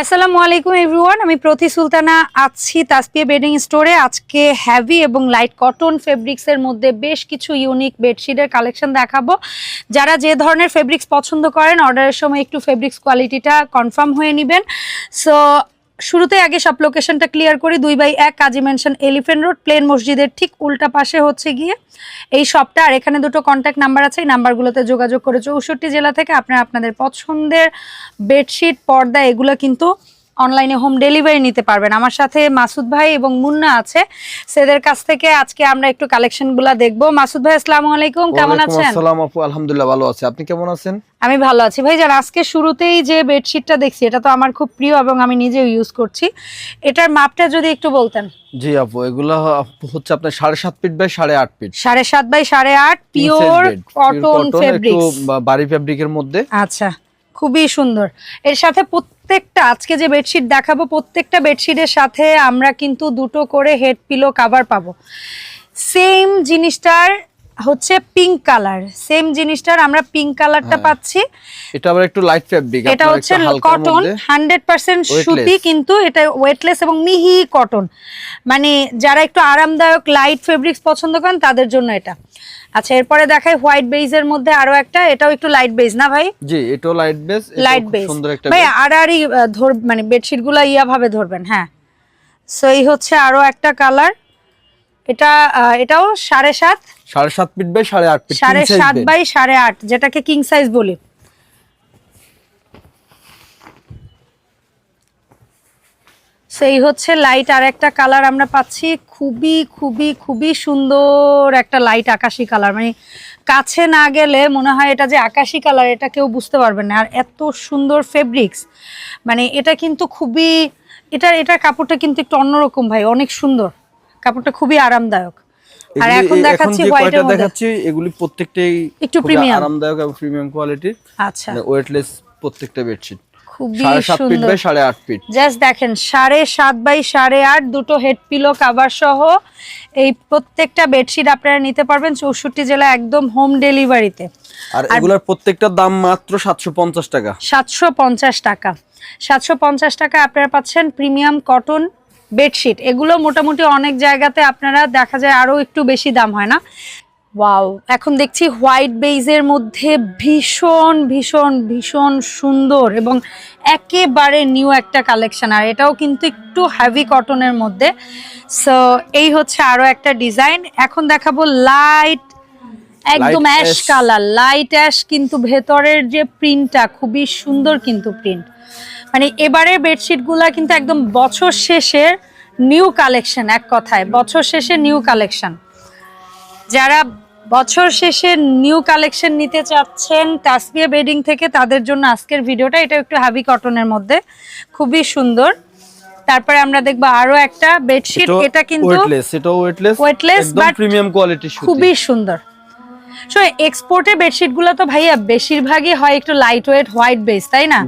আসসালামু আলাইকুম এভরিওয়ান, আমি প্রতি সুলতানা আছি তাসপিয়া বেডিং স্টোরে। আজকে হ্যাভি এবং লাইট কটন ফেব্রিক্সের মধ্যে বেশ কিছু ইউনিক বেডশিটের কালেকশন দেখাবো। যারা যে ধরনের ফেব্রিক্স পছন্দ করেন অর্ডারের সময় একটু ফেব্রিক্স কোয়ালিটিটা কনফার্ম হয়ে নেবেন। সো শুরুতে আগে সব লোকেশনটা ক্লিয়ার করি, দুই বাই এক, কাজী মেনশন এলিফেন্ট রোড প্লেন মসজিদের ঠিক উল্টা পাশে হচ্ছে গিয়ে এই শপটা আর এখানে দুটো কন্ট্যাক্ট নাম্বার আছে, এই নাম্বারগুলোতে যোগাযোগ করে চৌষট্টি জেলা থেকে আপনারা আপনাদের পছন্দের বেডশিট পর্দা, এগুলো কিন্তু অনলাইনে হোম ডেলিভারি নিতে পারবেন। আমার সাথে মাসুদ ভাই এবং মুন্না আছে। সেদের কাছ থেকে আজকে আমরা একটু কালেকশনগুলো দেখব। মাসুদ ভাই আসসালামু আলাইকুম। কেমন আছেন? আসসালাম আপু। আলহামদুলিল্লাহ ভালো আছি। আপনি কেমন আছেন? আমি ভালো আছি। ভাই জান আজকে শুরুতেই যে বেডশিটটা দেখছি এটা তো আমার খুব প্রিয় এবং আমি নিজেও ইউজ করছি। এটার মাপটা যদি একটু বলতেন। জি আপু এগুলো হচ্ছে আপনার সাড়ে সাত ফিট বাই সাড়ে আট ফিট। সাড়ে সাত বাই সাড়ে আট পিওর কটন একটু বাড়ি ফেব্রিকের মধ্যে। আচ্ছা। খুবই সুন্দর। এর সাথে প্রত্যেকটা আজকে যে বেডশিট দেখাবো প্রত্যেকটা বেডশিটের সাথে আমরা কিন্তু দুটো করে হেড পিলো কাভার পাবো। সেম জিনিসটার হচ্ছে পিঙ্ক কালার সেম জিনিসটার আমরা পিঙ্ক কালারটা হ্যাঁ। পাচ্ছি। এটা আবার একটু লাইট ফেব্রিক এটা হচ্ছে কটন হান্ড্রেড পার্সেন্ট Weightless. সুতি কিন্তু এটা ওয়েটলেস এবং মিহি কটন মানে যারা একটু আরামদায়ক লাইট ফেব্রিক্স পছন্দ করেন তাদের জন্য এটা। আচ্ছা এরপরে দেখাই হোয়াইট বেজের মধ্যে আরও একটা এটাও একটু লাইট বেজ না ভাই? জি এটাও লাইট বেজ লাইট বেজ সুন্দর একটা ভাই আর আড়াআড়ি ধর মানে বেডশিটগুলা ইয়া ভাবে ধরবেন হ্যাঁ। সো এই হচ্ছে আরও একটা কালার এটা এটাও সাড়ে সাত। সাড়ে সাত ফিট বাই সাড়ে আট ফিট সাড়ে সাত বাই সাড়ে আট যেটাকে কিং সাইজ বলি। সেই হচ্ছে লাইট আর একটা কালার আমরা পাচ্ছি খুবই খুবই খুবই সুন্দর একটা লাইট আকাশি কালার মানে কাছে না গেলে মনে হয় এটা যে আকাশি কালার এটা কেউ বুঝতে পারবে না। আর এত সুন্দর ফেব্রিক্স মানে এটা কিন্তু খুবই এটা এটার কাপড়টা কিন্তু একটু অন্যরকম ভাই অনেক সুন্দর। কাপড়টা খুবই আরামদায়ক। আর এখন দেখাচ্ছি হোয়াইটের মধ্যে। দেখাচ্ছি এগুলি প্রত্যেকটাই একটু premium। আরামদায়ক এবং প্রিমিয়াম কোয়ালিটির আচ্ছা। ওয়েটলেস প্রত্যেকটা বেডশিট খুবই সাড়ে সাত সুন্দর। বাই সাড়ে আট ফিট জাস্ট দেখেন সাড়ে সাত বাই সাড়ে আট দুটো হেড পিলো কাভার সহ এই প্রত্যেকটা বেডশিট আপনারা নিতে পারবেন চৌষট্টি জেলা একদম হোম ডেলিভারিতে আর এগুলার প্রত্যেকটার দাম মাত্র সাতশো পঞ্চাশ টাকা। সাতশো পঞ্চাশ টাকা। সাতশো পঞ্চাশ টাকা আপনারা পাচ্ছেন প্রিমিয়াম কটন বেডশিট এগুলো মোটামুটি অনেক জায়গাতে আপনারা দেখা যায় আরও একটু বেশি দাম হয় না। ওয়াও এখন দেখছি হোয়াইট বেইজের মধ্যে ভীষণ ভীষণ ভীষণ সুন্দর এবং একেবারে নিউ একটা কালেকশন। আর এটাও কিন্তু একটু হ্যাভি কটনের মধ্যে। সো এই হচ্ছে আরও একটা ডিজাইন এখন দেখাবো লাইট একদম অ্যাশ কালার লাইট অ্যাশ কিন্তু ভেতরের যে প্রিন্টটা খুবই সুন্দর কিন্তু প্রিন্ট মানে এবারের বেডশিটগুলা কিন্তু একদম বছর শেষের নিউ কালেকশন এক কথায়। বছর শেষে নিউ কালেকশন যারা বছর শেষে নিউ কালেকশন নিতে চাচ্ছেন তাসবিয়া বেডিং থেকে তাদের জন্য আজকের ভিডিওটা এটা একটু হাবি কটনের মধ্যে খুবই সুন্দর। তারপরে আমরা দেখব আরও একটা বেডশিট এটা কিন্তু ওয়েটলেস প্রিমিয়াম কোয়ালিটি খুবই সুন্দর। সো এক্সপোর্টের বেডশিটগুলো তো ভাইয়া বেশিরভাগই হয় একটু লাইট ওয়েট হোয়াইট বেস তাই না?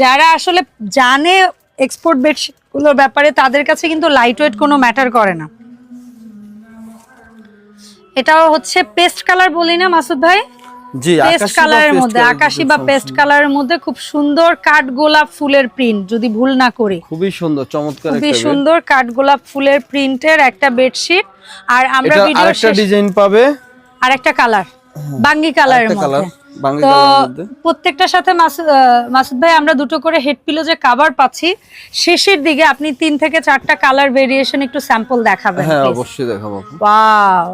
যারা আসলে জানে এক্সপোর্ট বেডশিটগুলোর ব্যাপারে তাদের কাছে কিন্তু লাইট ওয়েট কোনো ম্যাটার করে না। এটাও হচ্ছে পেস্ট কালার বলি না মাসুদ ভাই? জি পেস্ট কালারের মধ্যে আকাশি বা পেস্ট কালারের মধ্যে খুব সুন্দর কাঠ গোলাপ ফুলের প্রিন্ট যদি ভুল না করি। খুবই সুন্দর চমৎকার খুবই সুন্দর কাঠ গোলাপ ফুলের প্রিন্টের একটা বেডশিট আর আমরা ভিডিও আরেকটা ডিজাইন পাবে? আর একটা কালার বাঙ্গি কালারের মধ্যে। তো প্রত্যেকটার সাথে মাসুদ ভাই আমরা দুটো করে হেড পিলো যে কাভার পাচ্ছি শেষের দিকে আপনি তিন থেকে চারটা কালার ভেরিয়েশন একটু স্যাম্পল দেখাবেন হ্যাঁ। অবশ্যই দেখাবো। ওয়াও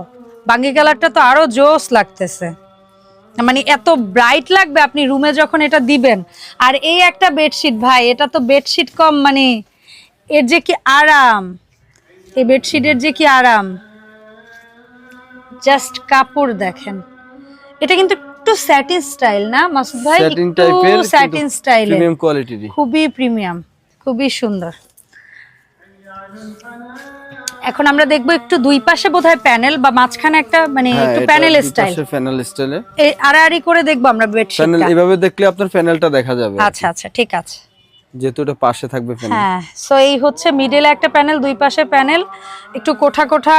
বাঙ্গি কালারটা তো আরও জোস লাগতেছে। মানে এত ব্রাইট লাগবে আপনি রুমে যখন এটা দিবেন। আর এই একটা বেডশিট ভাই এটা তো বেডশিট কম মানে এর যে কি আরাম। এই বেডশিটের যে কি আরাম। জাস্ট কাপড় দেখেন। এটা কিন্তু একটু স্যাটিন স্টাইল না মাসুদ ভাই? একটু টাইপের স্যাটিন স্টাইলে প্রিমিয়াম কোয়ালিটির খুবই প্রিমিয়াম খুবই সুন্দর। এখন আমরা দেখব একটু দুই পাশে বোধহয় প্যানেল বা মাঝখানে একটা মানে হ্যাঁ, একটু প্যানেল স্টাইল প্যানেল স্টাইলে আড়াআড়ি করে দেখব আমরা প্যানেল বেডশিটটা এভাবে দেখলে আপনার প্যানেলটা দেখা যাবে আচ্ছা আচ্ছা ঠিক আছে। যেহেতু এটা পাশে থাকবে প্যানেল। হ্যাঁ সো এই হচ্ছে মিডলে একটা প্যানেল দুই পাশে প্যানেল। একটু কোঠা কোঠা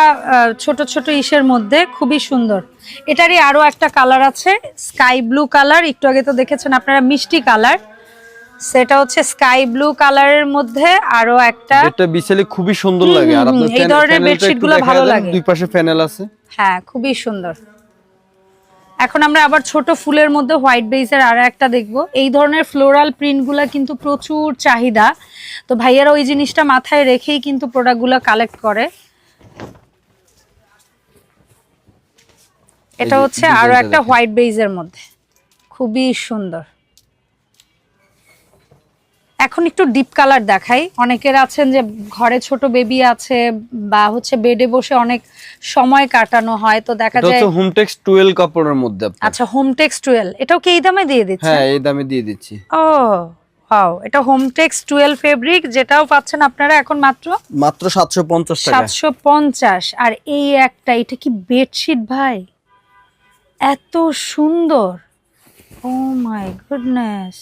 ছোট ছোট ইসের মধ্যে খুবই সুন্দর। এটারই আরও একটা কালার আছে স্কাই ব্লু কালার একটু আগে তো দেখেছেন আপনারা মিষ্টি কালার সেটা হচ্ছে স্কাই ব্লু কালারের মধ্যে আরও একটা এটা বিছালি খুবই সুন্দর লাগে। আর আপনার এই ধরনের প্যানেলটা বেডশিট একটু গুলো দেখা ভালো লাগে। দুই পাশে প্যানেল আছে। হ্যাঁ খুবই সুন্দর। এখন আমরা আবার ছোট ফুলের মধ্যে হোয়াইট বেসের আর একটা দেখব। এই ধরনের ফ্লোরাল প্রিন্টগুলো কিন্তু প্রচুর চাহিদা। তো ভাইয়ারা ওই জিনিসটা মাথায় রেখেই কিন্তু প্রোডাক্টগুলো কালেক্ট করে। এটা হচ্ছে আরও একটা হোয়াইট বেজের মধ্যে। খুবই সুন্দর। এখন একটু ডিপ কালার দেখাই। অনেকের আছেন যে ঘরে ছোট বেবি আছে বা হচ্ছে বেডে বসে অনেক সময় কাটানো হয় তো দেখা যায় হচ্ছে হোমটেক্স 12 কাপড়ের মধ্যে আচ্ছা হোম টেক্সটুয়েল এটাও কি এই দামে দিয়ে দিচ্ছে হ্যাঁ এই দামে দিয়ে দিচ্ছি। ও ওয়াও এটা হোম ফেব্রিক যেটাও পাচ্ছেন আপনারা এখন মাত্র? মাত্র 750 টাকা। সাতশো পঞ্চাশ। আর এই একটা এটা কি বেডশিট ভাই? এত সুন্দর। ও মাই গুডনেস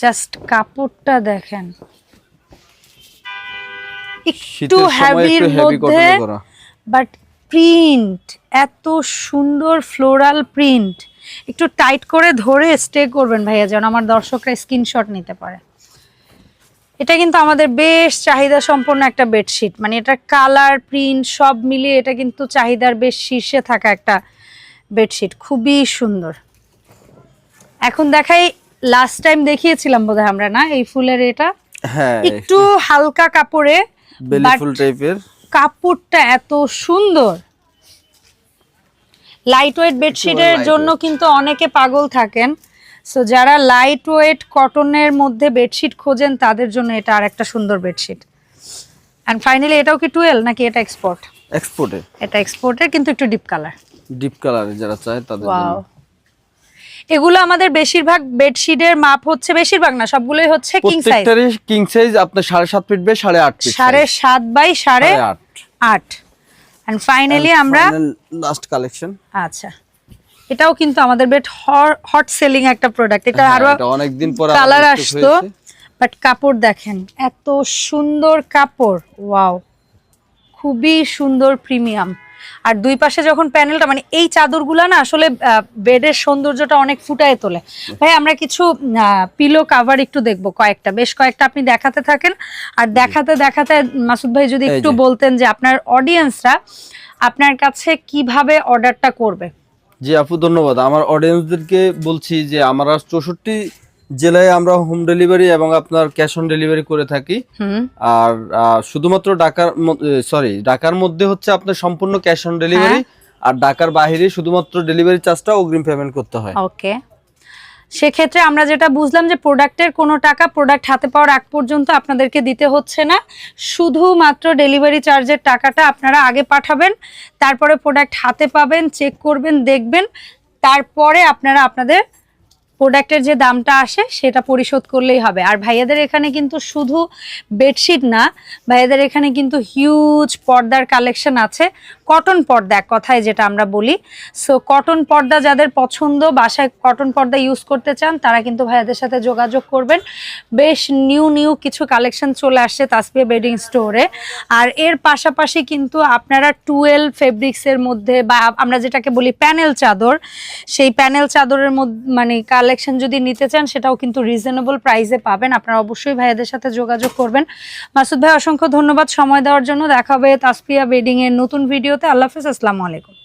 জাস্ট কাপড়টা দেখেন। একটু হ্যাভির মধ্যে বাট প্রিন্ট এত সুন্দর ফ্লোরাল প্রিন্ট একটু টাইট করে ধরে স্টে করবেন ভাইয়া যেন আমার দর্শকরা স্ক্রিনশট নিতে পারে। এটা কিন্তু আমাদের বেশ চাহিদা সম্পন্ন একটা বেডশিট মানে এটা কালার প্রিন্ট সব মিলিয়ে এটা কিন্তু চাহিদার বেশ শীর্ষে থাকা একটা বেডশিট খুবই সুন্দর। এখন দেখাই লাস্ট টাইম দেখিয়েছিলাম বোধহয় আমরা না? এই ফুলের এটা? হ্যাঁ। একটু হালকা কাপড়ে বেলি ফুল টাইপের কাপড়টা এত সুন্দর। লাইট ওয়েট বেডশিটের জন্য কিন্তু অনেকে পাগল থাকেন। সো যারা লাইট ওয়েট কটনের মধ্যে বেডশিট খোঁজেন তাদের জন্য এটা আর একটা সুন্দর বেডশিট অ্যান্ড ফাইনালি এটাও কি টুয়েলভ নাকি এটা এক্সপোর্ট এক্সপোর্টে এটা এক্সপোর্টের কিন্তু একটু ডিপ কালার ডিপ কালারে যারা চায় তাদের জন্য। এগুলো আমাদের বেশিরভাগ বেডশিটের মাপ হচ্ছে বেশিরভাগ না সবগুলোই হচ্ছে কিং সাইজ কিং সাইজ আপনার সাড়ে সাত ফিট বাই সাড়ে আট ফিট সাড়ে সাত বাই সাড়ে আট। অ্যান্ড ফাইনালি আমরা লাস্ট কালেকশন আচ্ছা। এটাও কিন্তু আমাদের বেড হট সেলিং একটা প্রোডাক্ট এটা আরও হ্যাঁ, এটা অনেকদিন পর কালার আসতো বাট কাপড় দেখেন এত সুন্দর কাপড় ওয়াও খুবই সুন্দর প্রিমিয়াম আর দুই পাশে যখন প্যানেলটা মানে এই চাদরগুলো না আসলে বেডের সৌন্দর্যটা অনেক ফুটায় তোলে। ভাই আমরা কিছু পিলো কাভার একটু দেখব কয়েকটা। বেশ কয়েকটা আপনি দেখাতে থাকেন। আর দেখাতে দেখাতে মাসুদ ভাই যদি একটু বলতেন যে আপনার অডিয়েন্সরা আপনার কাছে কীভাবে অর্ডারটা করবে? জি আপু ধন্যবাদ। আমার অডিয়েন্সদেরকে বলছি যে আমরা চৌষট্টি জেলায় আমরা হোম ডেলিভারি এবং আপনার ক্যাশ অন ডেলিভারি করে থাকি। আর শুধুমাত্র ঢাকার সরি ঢাকার মধ্যে হচ্ছে আপনার সম্পূর্ণ ক্যাশ অন ডেলিভারি আর ঢাকার বাইরে শুধুমাত্র ডেলিভারি চার্জটা অগ্রিম পেমেন্ট করতে হয়। ওকে সেক্ষেত্রে আমরা যেটা বুঝলাম যে প্রোডাক্টের কোনো টাকা প্রোডাক্ট হাতে পাওয়ার আগ পর্যন্ত আপনাদেরকে দিতে হচ্ছে না। শুধুমাত্র ডেলিভারি চার্জের টাকাটা আপনারা আগে পাঠাবেন তারপরে প্রোডাক্ট হাতে পাবেন চেক করবেন দেখবেন তারপরে আপনারা আপনাদের প্রোডাক্টের যে দামটা আসে, সেটা পরিশোধ করলেই হবে। আর ভাইয়াদের এখানে কিন্তু শুধু বেডশিট না, ভাইয়াদের এখানে কিন্তু হিউজ পর্দার কালেকশন আছে। কটন পর্দা এক কথায় যেটা আমরা বলি। সো কটন পর্দা যাদের পছন্দ, বাসায় কটন পর্দা ইউজ করতে চান, তারা কিন্তু ভাইয়াদের সাথে যোগাযোগ করবেন। বেশ নিউ নিউ কিছু কালেকশন চলে আসছে তাসপিয়া বেডিং স্টোরে। আর এর পাশাপাশি কিন্তু আপনারা টুয়েলভ ফেব্রিক্সের মধ্যে বা আমরা যেটাকে বলি প্যানেল চাদর, সেই প্যানেল চাদরের মধ্যে মানে কালেকশন যদি নিতে চান, সেটাও কিন্তু রিজনেবল প্রাইসে পাবেন। আপনারা অবশ্যই ভাইয়াদের সাথে যোগাযোগ করবেন। মাসুদ ভাই, অসংখ্য ধন্যবাদ সময় দেওয়ার জন্য। দেখা হবে তাসপিয়া বেডিং এর নতুন ভিডিওতে আল্লাহ হাফিজ, আসসালামু আলাইকুম।